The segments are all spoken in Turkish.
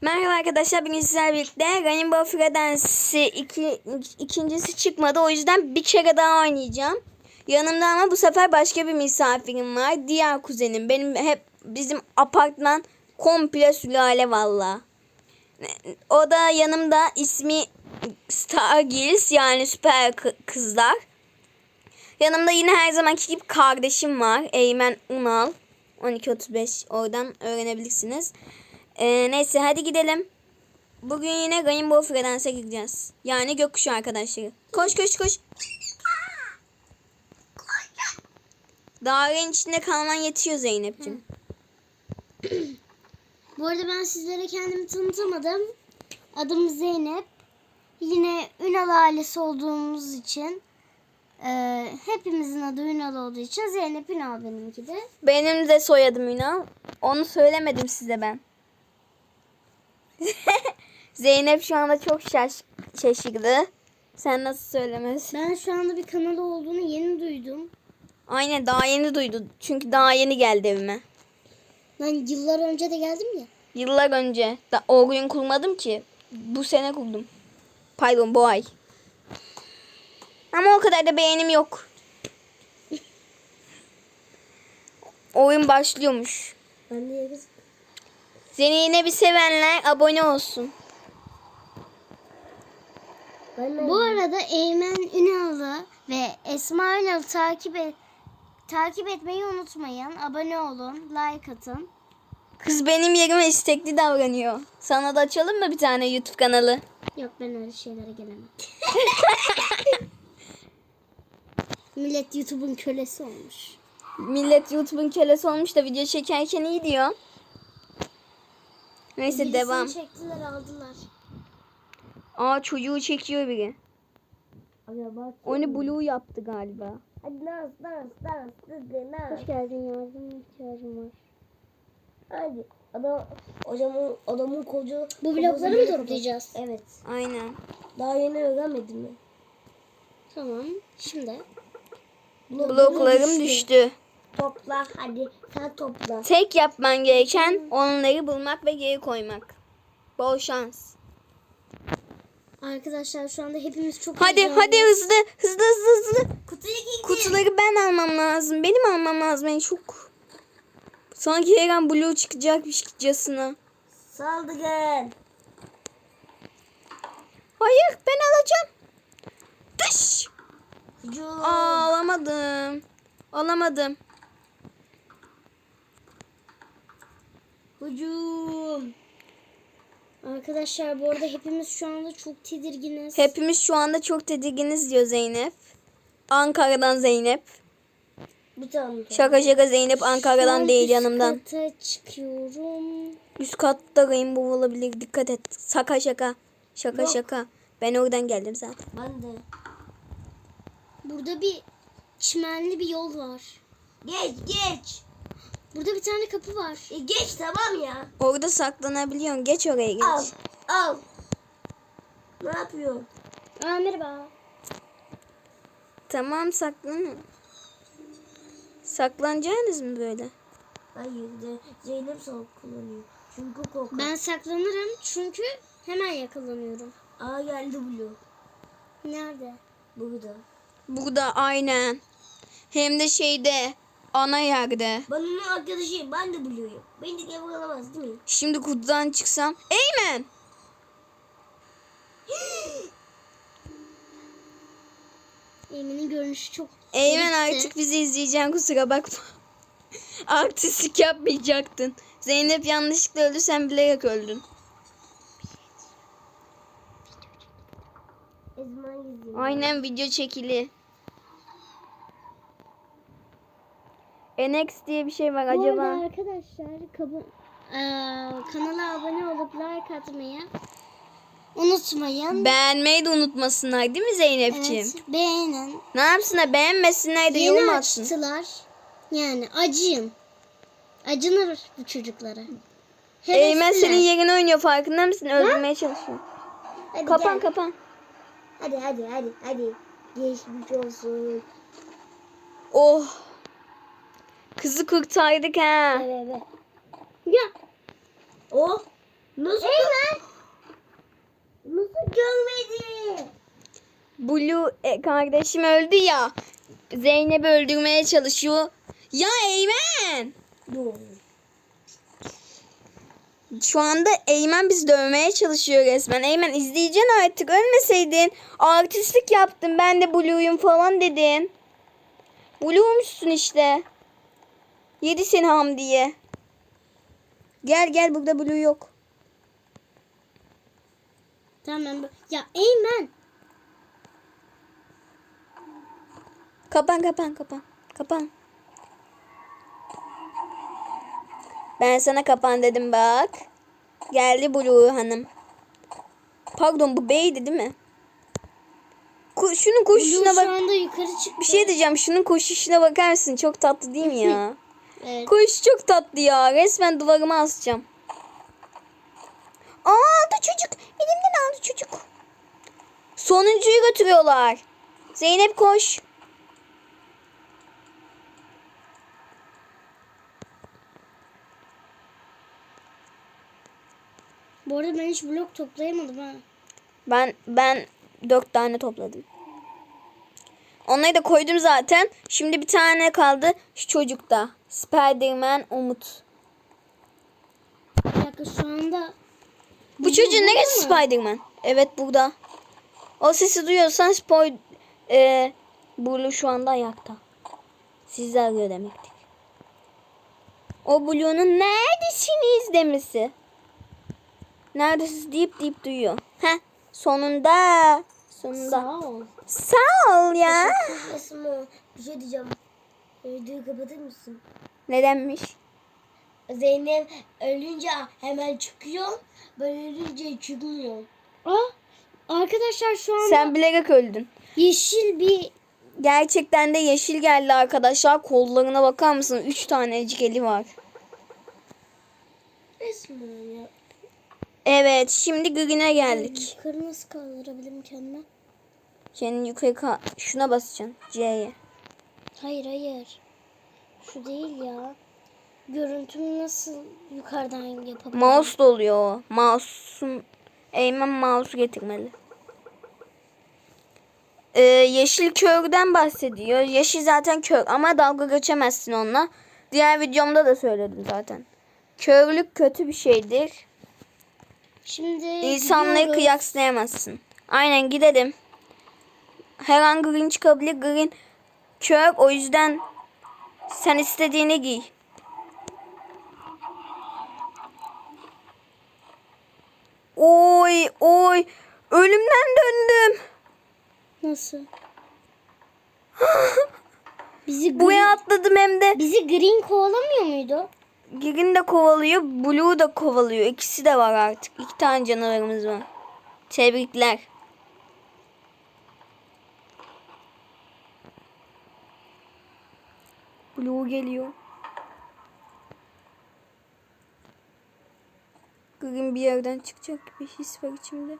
Merhaba arkadaşlar bugün sizlerle birlikte Rainbow Fredens'i iki, ikincisi çıkmadı o yüzden bir kere daha oynayacağım. Yanımda ama bu sefer başka bir misafirim var. Diğer kuzenim. Benim hep bizim apartman komple sülale valla. O da yanımda ismi Stargirls yani süper kı- kızlar. Yanımda yine her zamanki gibi kardeşim var. Eymen Unal. 1235 oradan öğrenebilirsiniz. Ee, neyse hadi gidelim. Bugün yine Rainbow Fredens'e gideceğiz. Yani gökkuşağı arkadaşları. Koş koş koş. Dağların içinde kalman yetiyor Zeynep'ciğim. Bu arada ben sizlere kendimi tanıtamadım. Adım Zeynep. Yine Ünal ailesi olduğumuz için e, hepimizin adı Ünal olduğu için Zeynep Ünal benimki de. Benim de soyadım Ünal. Onu söylemedim size ben. Zeynep şu anda çok şaş şaşırdı. Sen nasıl söylemezsin? Ben şu anda bir kanalı olduğunu yeni duydum. Aynen daha yeni duydu. Çünkü daha yeni geldi evime. Ben yıllar önce de geldim ya. Yıllar önce. Da, o gün kurmadım ki. Bu sene kurdum. Pardon bu ay. Ama o kadar da beğenim yok. Oyun başlıyormuş. Ben de Seni yine bir sevenler abone olsun. Bu arada Eymen Ünal'ı ve Esma Ünal'ı takip et takip etmeyi unutmayın. Abone olun, like atın. Kız benim yerime istekli davranıyor. Sana da açalım mı bir tane YouTube kanalı? Yok ben öyle şeylere gelemem. Millet YouTube'un kölesi olmuş. Millet YouTube'un kölesi olmuş da video çekerken iyi diyor. Neyse Birisini devam. çektiler aldılar. Aa çocuğu çekiyor biri. Aga bak. Onu blue yaptı galiba. Hadi dans dans dans hızlı dans. Hoş geldin yardıma ihtiyacım var. Hadi. Adam, hocamın, adamın koca... Bu blokları mı toplayacağız? Evet. Aynen. Daha yeni öğrenmedim mi? Tamam. Şimdi. Bloklarım düştü. Topla hadi. Sen topla. Tek yapman gereken onları bulmak ve geri koymak. Bol şans. Arkadaşlar şu anda hepimiz çok Hadi heyecanlıyız. hadi hızlı hızlı hızlı hızlı. Kutuya git. Kutuları ben almam lazım. Benim almam lazım en çok. Sanki her an blue çıkacakmışçasına. Saldırın. Hayır ben alacağım. Dış. Hücum. Aa, alamadım. Alamadım. Hücum. Arkadaşlar bu arada hepimiz şu anda çok tedirginiz. Hepimiz şu anda çok tedirginiz diyor Zeynep. Ankara'dan Zeynep. Bir tane. Şaka şaka Zeynep Şu an Ankara'dan değil üst yanımdan. kata çıkıyorum. Üst katta Rainbow olabilir. Dikkat et. Şaka şaka. Şaka Yok. şaka. Ben oradan geldim zaten. Ben de. Burada bir çimenli bir yol var. Geç geç. Burada bir tane kapı var. E, geç tamam ya. Orada saklanabiliyorsun. Geç oraya geç. Al. Al. Ne yapıyorsun? Aa merhaba. Tamam saklanın. Saklanacaksınız mı böyle? Hayır de Zeynep soğuk kullanıyor. Çünkü korkak. Ben saklanırım çünkü hemen yakalanıyorum. Aa geldi Blue. Nerede? Burada. Burada aynen. Hem de şeyde ana yerde. Ben onun arkadaşıyım. Ben de Blue'yum. Beni de yakalamaz değil mi? Şimdi kutudan çıksam. Eymen! Emin'in görünüşü çok Eymen garipti. artık bizi izleyeceksin kusura bakma. Artistik yapmayacaktın. Zeynep yanlışlıkla öldü sen bilerek öldün. Aynen video çekili. NX diye bir şey var Bu acaba. arada arkadaşlar kabı, eee, kanala abone olup like atmayı unutmayın. Beğenmeyi de unutmasınlar değil mi Zeynep'ciğim? Evet, beğenin. Ne yapsınlar beğenmesinler de Yeni yorum atsın. açtılar. Yani acıyın. Acınır bu çocuklara. Eymen Hevesliler. senin yerini oynuyor farkında mısın? Öldürmeye çalışıyor. Hadi Kapan gel. kapan. Hadi hadi hadi hadi. Geçmiş olsun. Oh. Kızı kurtardık ha. Evet evet. Ya Oh. Nasıl? Eymen. Nasıl görmedi? Blue e, kardeşim öldü ya. Zeynep'i öldürmeye çalışıyor. Ya Eymen! Dur. Şu anda Eymen bizi dövmeye çalışıyor resmen. Eymen izleyeceksin artık. Ölmeseydin. Artistlik yaptın. Ben de Blue'yum falan dedin. Blue'muşsun işte. Yedi seni ham diye. Gel gel burada Blue yok. Tamam. Ya Eymen. Kapan kapan kapan. Kapan. Ben sana kapan dedim bak. Geldi Blue hanım. Pardon bu beydi değil mi? Ku- şunun koşuşuna şu bak. anda yukarı çıktı. Bir şey diyeceğim. Şunun koşuşuna bakar mısın? Çok tatlı değil mi ya? Evet. Koş çok tatlı ya. Resmen duvarıma asacağım. Aa, aldı çocuk. Elimden aldı çocuk. Sonuncuyu götürüyorlar. Zeynep koş. Bu arada ben hiç blok toplayamadım ha. Ben ben dört tane topladım. Onları da koydum zaten. Şimdi bir tane kaldı şu çocukta. Spiderman Umut. Bir dakika şu anda Bu çocuğun burada neresi? Spiderman? Evet burada. O sesi duyuyorsan spoil e, Blue şu anda ayakta. Sizi arıyor demektir. O Blue'nun neredesiniz demesi. Neredesiniz deyip deyip duyuyor. Heh sonunda. Sonunda. sağ ol. Sağ ol ya. Esma bir şey diyeceğim. Videoyu kapatır mısın? Nedenmiş? Zeynep ölünce hemen çıkıyor. Ben ölünce çıkmıyor. Aa, arkadaşlar şu anda Sen bilerek öldün. yeşil bir Gerçekten de yeşil geldi arkadaşlar. Kollarına bakar mısın? Üç tanecik eli var. Esma ya. Evet şimdi Green'e geldik. nasıl kaldırabilirim kendime? Senin yukarı ka- şuna basacaksın. C'ye. Hayır hayır. Şu değil ya. Görüntümü nasıl yukarıdan yapabilirim? Mouse da oluyor o. Mouse'un Eymen mouse'u getirmeli. Ee, yeşil körden bahsediyor. Yeşil zaten kör ama dalga geçemezsin onunla. Diğer videomda da söyledim zaten. Körlük kötü bir şeydir. Şimdi İnsanları gidiyoruz. kıyaslayamazsın. Aynen gidelim. Her an green çıkabilir. Green kör o yüzden sen istediğini giy. Oy oy ölümden döndüm. Nasıl? bizi Buraya green, atladım hem de. bizi green kovalamıyor muydu? Green de kovalıyor, Blue da kovalıyor. İkisi de var artık. İki tane canavarımız var. Tebrikler. Blue geliyor. Green bir yerden çıkacak gibi his var içimde.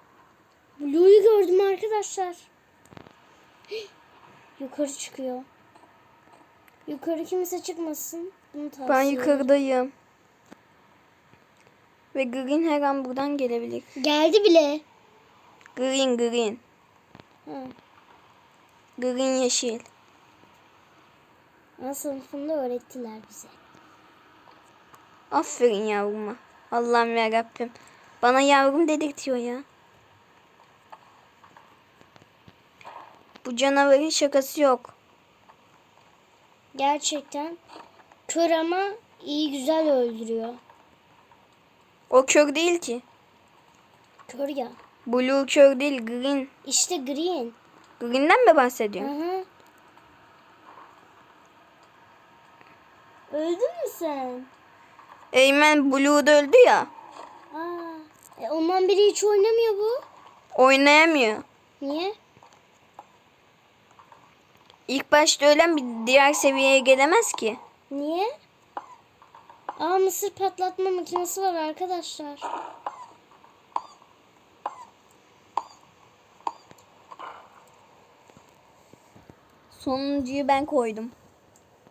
Blue'yu gördüm arkadaşlar. Yukarı çıkıyor. Yukarı kimse çıkmasın. Tavsiye Ben yukarıdayım. Ve Green her an buradan gelebilir. Geldi bile. Green, Green. Ha. Green yeşil. Ana sınıfında öğrettiler bize. Aferin yavruma. Allah'ım ya Rabbim. Bana yavrum dedirtiyor ya. Bu canavarın şakası yok. Gerçekten kör ama iyi güzel öldürüyor. O kör değil ki. Kör ya. Blue kör değil, green. İşte green. Green'den mi Hı bahsediyorsun? hı. Öldün mü sen? Eymen Blue'da öldü ya. Aa, e ondan biri hiç oynamıyor bu. Oynayamıyor. Niye? İlk başta ölen bir diğer seviyeye gelemez ki. Niye? Aa mısır patlatma makinesi var arkadaşlar. Sonuncuyu ben koydum.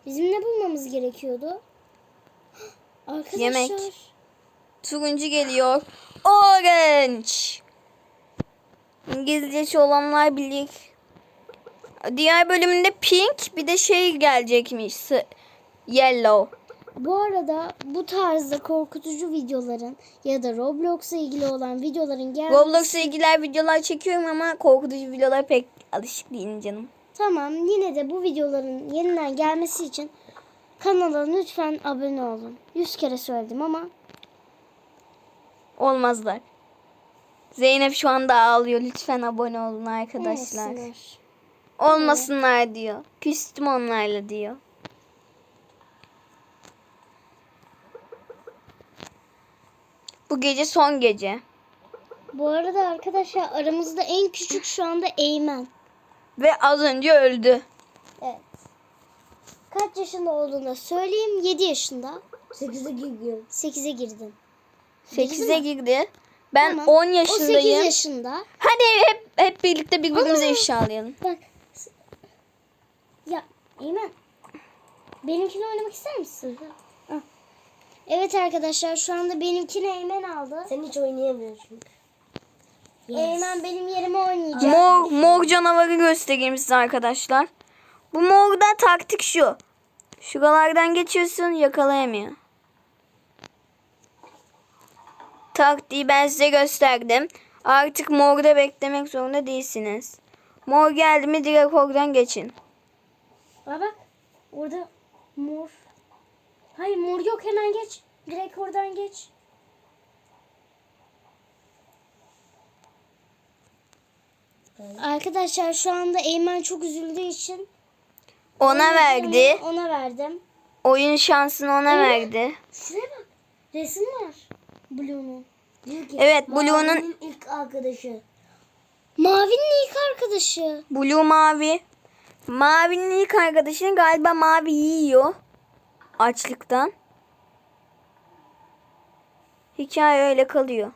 Bizim ne bulmamız gerekiyordu? Arkadaşlar. Yemek. Turuncu geliyor. Orange. İngilizcesi olanlar bilir. Diğer bölümünde pink bir de şey gelecekmiş. Yellow. Bu arada bu tarzda korkutucu videoların ya da Roblox'a ilgili olan videoların gelmesi... Roblox'la ilgili videolar çekiyorum ama korkutucu videolara pek alışık değilim canım. Tamam yine de bu videoların yeniden gelmesi için kanala lütfen abone olun. Yüz kere söyledim ama Olmazlar. Zeynep şu anda ağlıyor. Lütfen abone olun arkadaşlar. olmasınlar. Olmasınlar diyor. Küstüm onlarla diyor. Bu gece son gece. Bu arada arkadaşlar aramızda en küçük şu anda Eymen. Ve az önce öldü. Evet. Kaç yaşında olduğunu söyleyeyim. 7 yaşında. 8'e gidiyorum. 8'e girdin. 8'e girdi. Ben Tamam. 10 O 8 yaşındayım. yaşında. Hadi hep hep birlikte birbirimize Ana! ifşalayalım. Bak. Ya Eymen. Benimkini oynamak ister misin? Evet arkadaşlar şu anda benimkini Eymen aldı. Sen hiç oynayamıyorsun çünkü. Eymen benim yerime oynayacak. Mor, mor canavarı göstereyim size arkadaşlar. Bu morda taktik şu. Şuralardan geçiyorsun yakalayamıyor. Taktiği ben size gösterdim. Artık morda beklemek zorunda değilsiniz. Mor geldi mi direkt oradan geçin. Aa bak orada mor. Hayır mor yok hemen geç. Direkt oradan geç. Arkadaşlar şu anda Eymen çok üzüldüğü için Ona verdi. Ona verdim. Oyun şansını ona verdi. Şuraya bak. Resim var. Blue'nun. Evet, Blue'nun- ilk arkadaşı. Mavi'nin ilk arkadaşı. Blue mavi. Mavinin ilk arkadaşını galiba mavi yiyor. Açlıktan. Hikaye öyle kalıyor.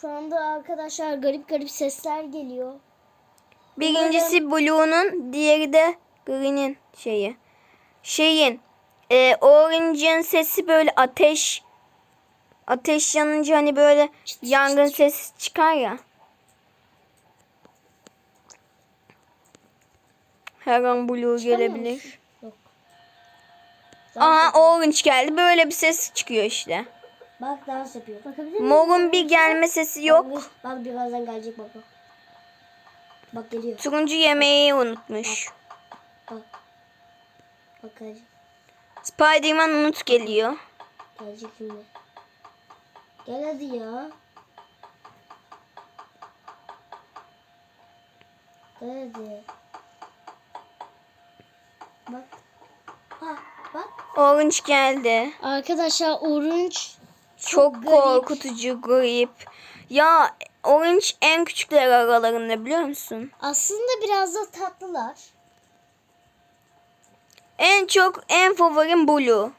Şu anda arkadaşlar garip garip sesler geliyor. Birincisi Blue'nun, diğeri de Green'in şeyi. Şeyin, e, Orange'ın sesi böyle ateş. Ateş yanınca hani böyle yangın sesi çıkar ya. Her an Blue gelebilir. Yok. Aha Orange geldi. Böyle bir ses çıkıyor işte. Bak dans yapıyor. Bakabilir miyim? Mor'un bir gelme sesi yok. Bak, bak birazdan gelecek bak bak. Bak geliyor. Turuncu yemeği unutmuş. Bak. Bak gelecek. Spiderman unut geliyor. Gelecek şimdi. Gel hadi ya. Gel hadi. Bak. Ha bak. Orange geldi. Arkadaşlar orange Çok, garip. korkutucu, garip. Ya Orange en küçükler aralarında biliyor musun? aslında biraz da tatlılar. En çok en favorim Blue.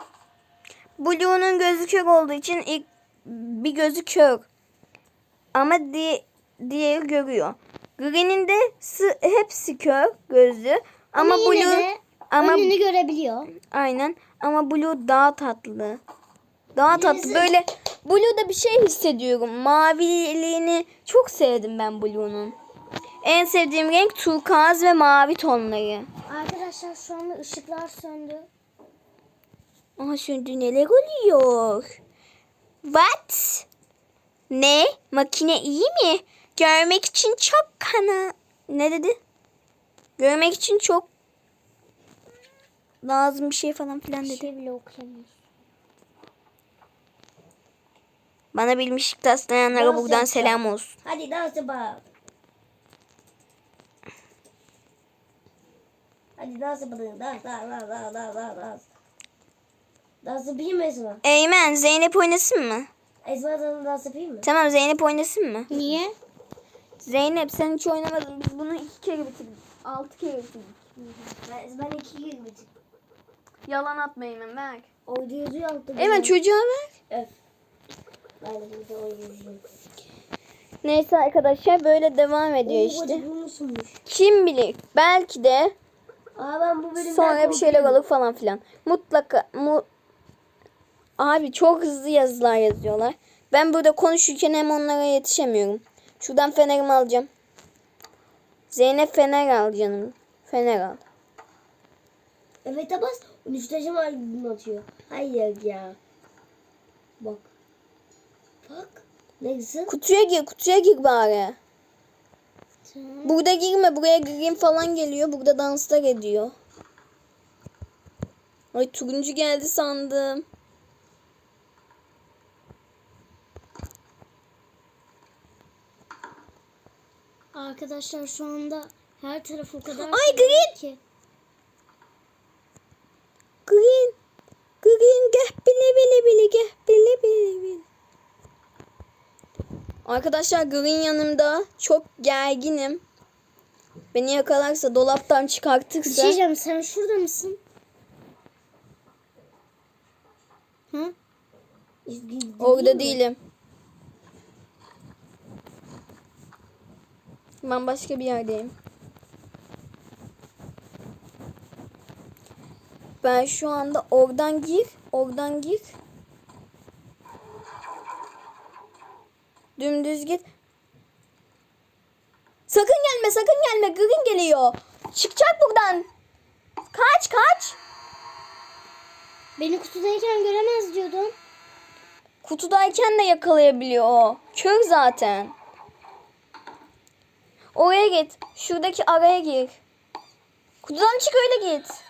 Blue'nun gözü kör olduğu için ilk bir gözü kör. Ama di diğeri görüyor. Green'in de hepsi kör gözü. Ama, Ama, Blue ama önünü görebiliyor. aynen ama Blue daha tatlı. Daha tatlı Birisi- böyle Blue'da bir şey hissediyorum. Maviliğini çok sevdim ben Blue'nun. En sevdiğim renk turkuaz ve mavi tonları. Arkadaşlar şu anda ışıklar söndü. Aha şimdi neler oluyor? What? Ne? Makine iyi mi? Görmek için çok kana... Ne dedi? Görmek için çok lazım bir şey falan filan Bir dedi. şey bile okuyamıyoruz. Bana bilmişlik taslayanlara Dans buradan yapacağım. selam olsun. Hadi dans yapalım. Hadi dans yapalım. Dans dans dans dans dans dans dans. Dans yapayım mı Esma? Eymen Zeynep oynasın mı? Esma sana dans yapayım mı? Tamam Zeynep oynasın mı? Niye? Zeynep sen hiç oynamadın. Biz bunu iki kere bitirdik. Altı kere bitirdik. Ben, ben iki kere bitirdim. Yalan atma Eymen ver. O yüzü yaptım. Eymen çocuğa ver. Evet. Ben de şimdi o yüzü. Neyse arkadaşlar böyle devam ediyor işte. Bu musunmuş? Kim bilir belki de Aa ben bu sonra bir şeyler olur falan filan. Mutlaka mu, Abi çok hızlı yazılar yazıyorlar. Ben burada konuşurken hem onlara yetişemiyorum. Şuradan fenerimi alacağım. Zeynep fener al canım. Fener al. Evet bas. 13 taşım albüm atıyor. Hayır ya. Bak. Bak. Ne güzel. Kutuya gir, kutuya gir bari. Tamam. Burada girme, buraya gireyim falan geliyor. Burada danslar ediyor. Ay turuncu geldi sandım. Arkadaşlar şu anda her taraf o kadar Ay, green. ki. Green. Green geh bili bili bili geh bili bili bili. Arkadaşlar Green yanımda. Çok gerginim. Beni yakalarsa dolaptan Bir çıkartırsa. şey diyeceğim sen şurada mısın? Hı? Orada değilim. Ben başka bir yerdeyim. Ben şu anda oradan gir, oradan gir. Dümdüz git. Sakın gelme, sakın gelme. Green geliyor. Çıkacak buradan. Kaç, kaç. Beni kutudayken göremez diyordun. Kutudayken de yakalayabiliyor o. Kör zaten. Oraya git. Şuradaki araya gir. Kutudan çık öyle git.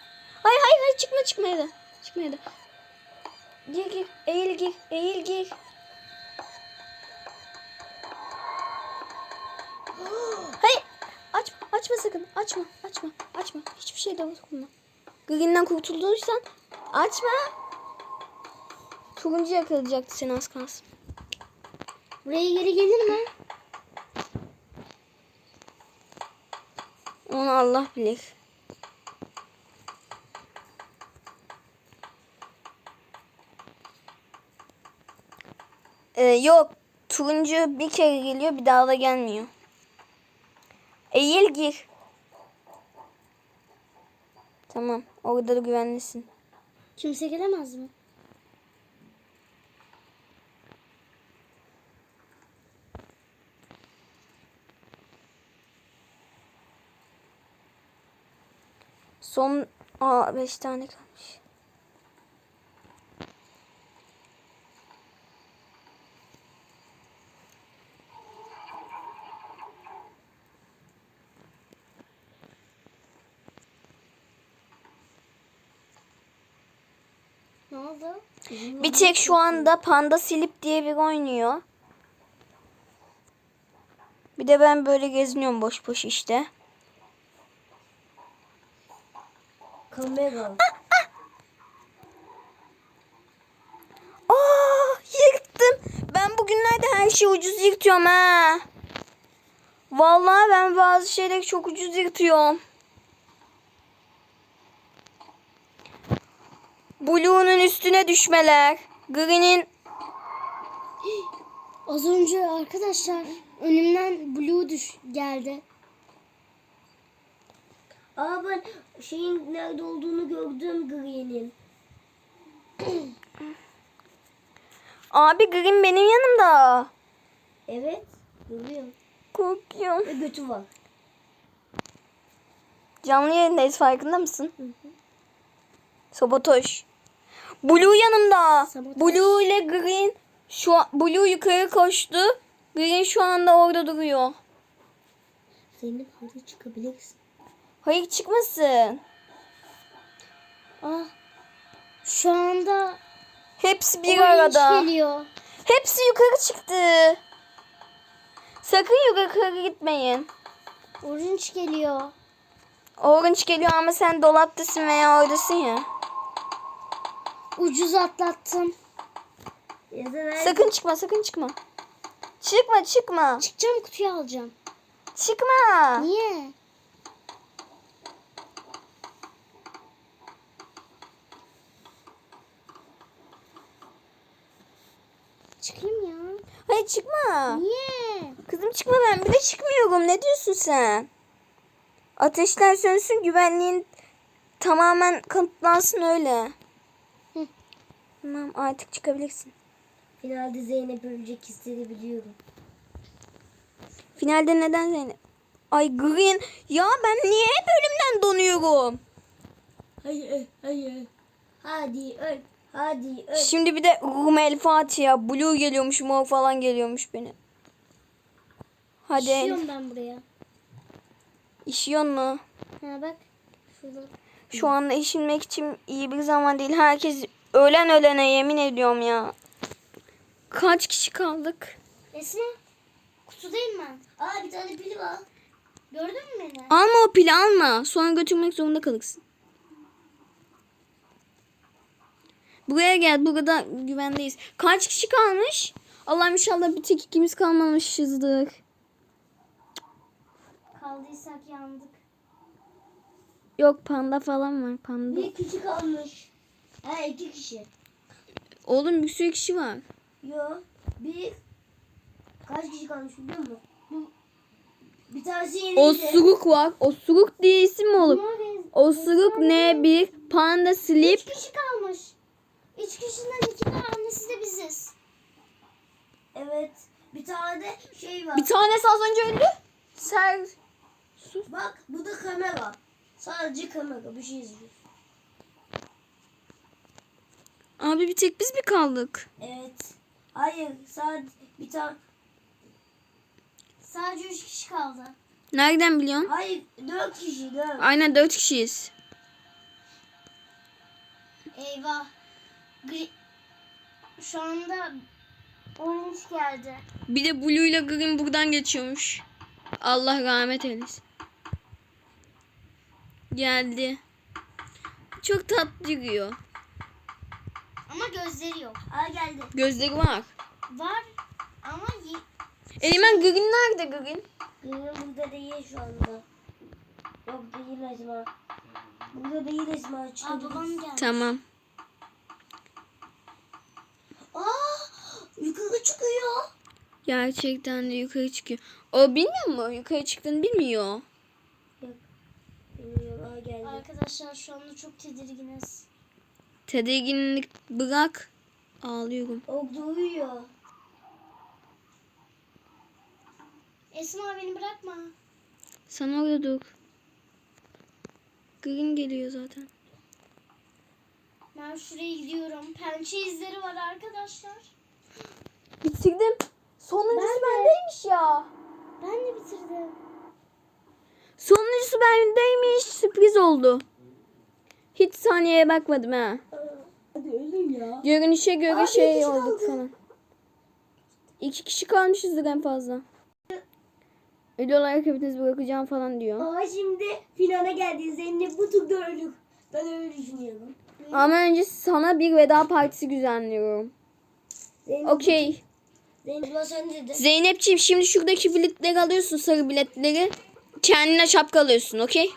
Hayır hayır hayır çıkma çıkma da. Çıkma da. Gir gir. Eğil gir. Eğil gir. Hayır. Açma. Açma sakın. Açma. Açma. Açma. Hiçbir şey de dokunma. Green'den kurtulduysan açma. Turuncu yakalayacaktı seni az kalsın. Buraya geri gelir mi? Onu Allah bilir. Ee, yok. Turuncu bir kere geliyor bir daha da gelmiyor. Eğil gir. Tamam. Orada da güvenlisin. Kimse gelemez mi? Son Aa, beş tane kalmış. Ne oldu? Bir tek şu anda Panda Silip diye bir oynuyor. Bir de ben böyle geziniyorum boş boş işte. Kamera. Aa, yırttım. Ben bugünlerde her şeyi ucuz yırtıyorum ha. Vallahi ben bazı şeyleri çok ucuz yırtıyorum. Blue'nun üstüne düşmeler. Green'in Az önce arkadaşlar önümden blue düş geldi. Aa ben şeyin nerede olduğunu gördüm Green'in. abi Green benim yanımda. Evet. Görüyorum. Korkuyorum. Ve götü var. Canlı yayındayız farkında mısın? Sabotaj. Blue yanımda. Sabotaj. Blue ile Green şu an, Blue yukarı koştu. Green şu anda orada duruyor. Zeynep hadi çıkabilirsin. Hayır çıkmasın. Ah. Şu anda Hepsi bir arada. geliyor. Hepsi yukarı çıktı. Sakın yukarı gitmeyin. Orange geliyor. Orange geliyor ama sen dolaptasın veya oradasın ya. Ucuz atlattım. Ya da nerede? Sakın çıkma sakın çıkma. Çıkma çıkma. Çıkacağım kutuyu alacağım. Çıkma. Niye? Çıkayım ya. Hayır çıkma. Niye? Kızım çıkma ben bile çıkmıyorum. Ne diyorsun sen? Ateşler sönsün güvenliğin tamamen kanıtlansın öyle. Tamam artık çıkabilirsin. Finalde Zeynep ölecek istedi biliyorum. Finalde neden Zeynep? Ay Green. Ya ben niye hep ölümden donuyorum? Hayır hayır. Hadi öl. Hadi öl. Şimdi bir de Rumel Fatih ya. Blue geliyormuş, mor falan geliyormuş beni. Hadi. Düşüyorum ben buraya. İşiyor mu? Ha bak. Şurada. Şu anda işinmek için iyi bir zaman değil. Herkes ölen ölene yemin ediyorum ya. Kaç kişi kaldık? Esma. Kutudayım ben. Aa bir tane pil var. Gördün mü beni? Alma o pili alma. Sonra götürmek zorunda kalırsın. Buraya gel. Burada güvendeyiz. Kaç kişi kalmış? Allah'ım inşallah bir tek ikimiz kalmamışızdır. Kaldıysak yandık. Yok panda falan var. Panda. Bir kişi kalmış. Ha iki kişi. Oğlum bir sürü kişi var. Yo. Bir. Kaç kişi kalmış biliyor musun? Bu- Bir tanesi yeniydi. Osuruk var. Osuruk diye isim mi olur? Osuruk ne1 panda slip. Üç kişi kalmış. Üç kişiden iki tanesi de biziz. Evet. Bir tane de şey var. Bir tanesi az önce öldü. Ser. Bak bu da kamera. Sadece kamera bir şey izliyor. Abi bir tek biz mi kaldık? Evet. Hayır sadece bir tane. Sadece üç kişi kaldı. Nereden biliyorsun? Hayır dört kişi dört. Aynen dört kişiyiz. Eyvah. Gri... Şu anda orange geldi. Bir de Blue ile Green buradan geçiyormuş. Allah rahmet eylesin. Geldi. Çok tatlı yürüyor. Ama gözleri yok. Aa geldi. Gözleri var. Var ama ye- Eymen Green nerede Green? Gönül burada değil şu anda. Yok değil Esma. Burada değil Esma. Aa, babam geldi. Tamam. Aa yukarı çıkıyor. Gerçekten de yukarı çıkıyor. O bilmiyor mu? Yukarı çıktığını bilmiyor. Yok. Bilmiyorum. Aa geldi. Arkadaşlar şu anda çok tedirginiz. Tedirginlik bırak. Ağlıyorum. Orada uyuyor. Esma beni bırakma. Sen orada dur. Green geliyor zaten. Ben şuraya gidiyorum. Pençe izleri var arkadaşlar. Bitirdim. Sonuncusu Ben de. bendeymiş ya. Ben de bitirdim. Sonuncusu bendeymiş. Sürpriz oldu. Hiç saniyeye bakmadım ha. Ölüm ya. Görünüşe göre Abi, şey olduk falan. İki kişi kalmışızdır en fazla. Ölü olarak hepiniz bırakacağım falan diyor. Ama şimdi finale geldi. Zeynep bu turda ölür. Ben öyle düşünüyorum. Ama önce sana bir veda partisi düzenliyorum. Okey. Zeynep. Zeynepciğim şimdi şuradaki biletleri alıyorsun sarı biletleri. Kendine şapka alıyorsun okey?